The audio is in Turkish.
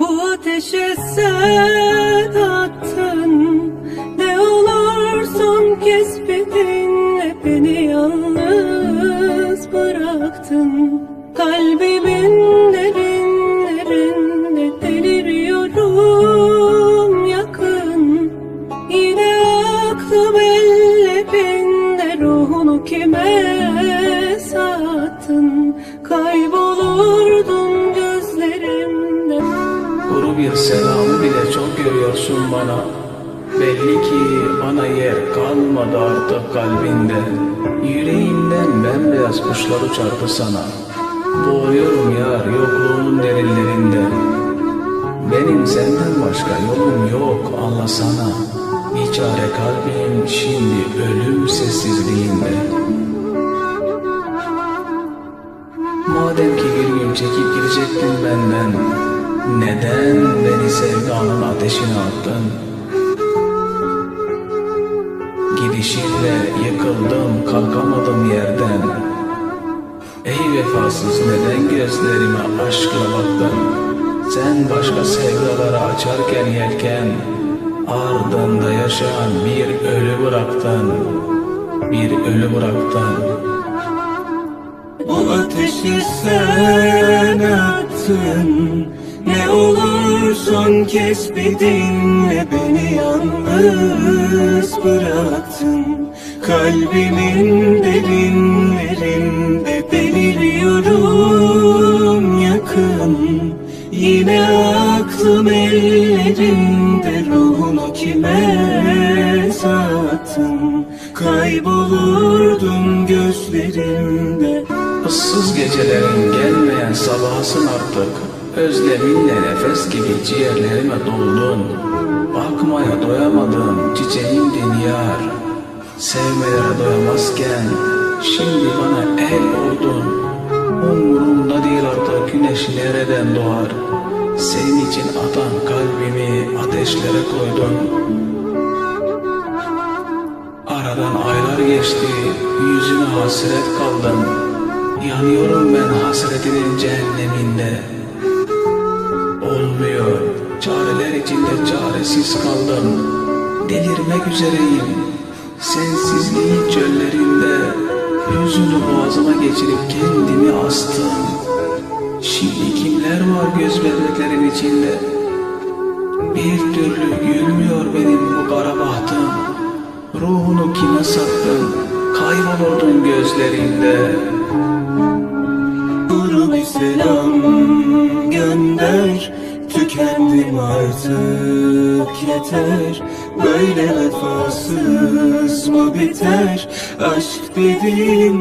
Bu ateşe sen attın. Ne olursun kesbedinle Beni yalnız bıraktın. Kalbimin derinlerinde deliriyorum yakın. Yine aklım ellerinde ruhunu kime sattın? Kaybolurdun Kuru bir selamı bile çok görüyorsun bana. Belli ki bana yer kalmadı artık kalbinde. Yüreğinden bembeyaz kuşlar uçardı sana. Boğuyorum yar yokluğunun derinlerinde. Benim senden başka yolum yok anlasana. Bir çare kalbim şimdi ölüm sessizliğinde. Madem ki bir gün çekip gidecektin benden Neden beni sevdanın ateşine attın? Gidişinle yıkıldım kalkamadım yerden Ey vefasız neden gözlerime aşkla baktın? Sen başka sevdalara açarken yelken Ardında yaşayan bir ölü bıraktın Bir ölü bıraktın Bu ateşi sen attın Ne olursun kesbedinle Beni yalnız bıraktın. Kalbimin derinlerinde deliriyorum yakın. Yine aklım ellerinde ruhunu kime sattın? Kaybolurdum gözlerinde. Issız gecelerin gelmeyen sabahsın artık Özleminle nefes gibi ciğerlerime doldun. Bakmaya doyamadım çiçeğimdin yar Sevmelere doyamazken Şimdi bana el oldun. Umurumda değil artık güneş nereden doğar? Senin için atan kalbimi ateşlere koydun. Aradan aylar geçti, yüzüne hasret kaldım. Yanıyorum ben hasretinin cehenneminde. Çareler içinde çaresiz kaldım. Delirmek üzereyim, sensizliğin çöllerinde. Yüzünü boğazıma geçirip kendimi astım. Şimdi kimler var göz bebeklerin içinde? Bir türlü gülmüyor benim bu kara bahtım. Ruhunu kime sattın? Kaybolurdun gözlerinde. Bir selam gönder Tükendim artık yeter. Böyle vefasız mı biter? Aşk dediğin